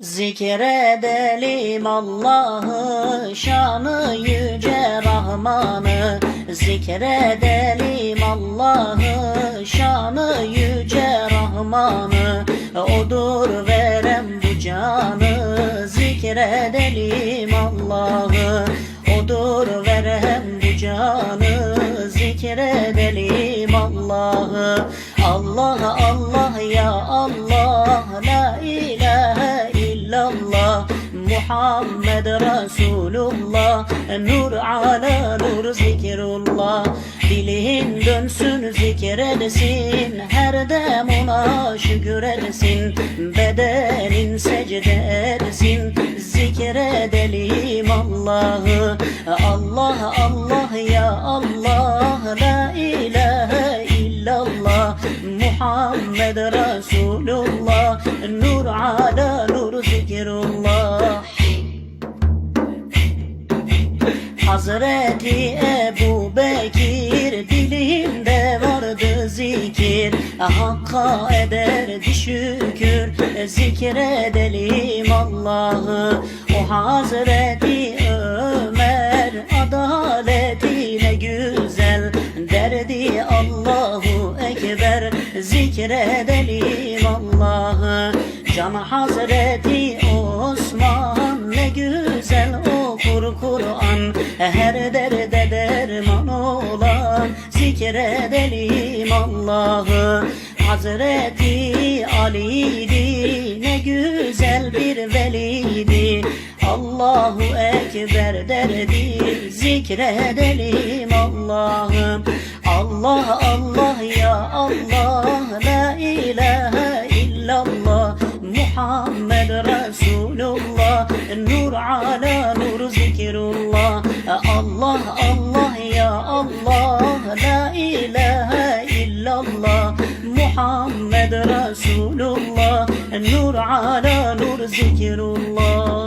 Zikredelim Allah'ı şanı yüce Rahman'ı. Zikredelim Allah'ı şanı yüce Rahman'ı. Odur verem bu canı Zikredelim Allah'ı. Odur verem bu canı Zikredelim Allah'ı. Allah Allah illallah Muhammed Resulullah Nur ala nur zikrullah. Dilin dönsün zikredesin Her dem ona şükür etsin. Bedenin secde etsin Zikredelim Allah'ı. Allah Allah ya Allah La ilahe illallah. Muhammed Resulullah Nur ala nur zikrullah Hazreti Ebu Bekir dilinde vardı zikir. Hakka ederdi şükür zikredelim Allah'ı. O Hazreti Ömer adaletine güzel Derdi Allahu Ekber zikredelim Allah'ı. Can Hazreti Her derde derman olan zikredelim Allah'ı. Hazreti Ali'di ne güzel bir veliydi. Allahu Ekber derdi zikredelim Allah'ım Allah Allah ya Allah la ilahe illallah. Muhammed Resulullah. Nur ala nur zikrullah. Allah Allah ya Allah. La ilahe illallah. Muhammed Resulullah. Nur ala nur zikrullah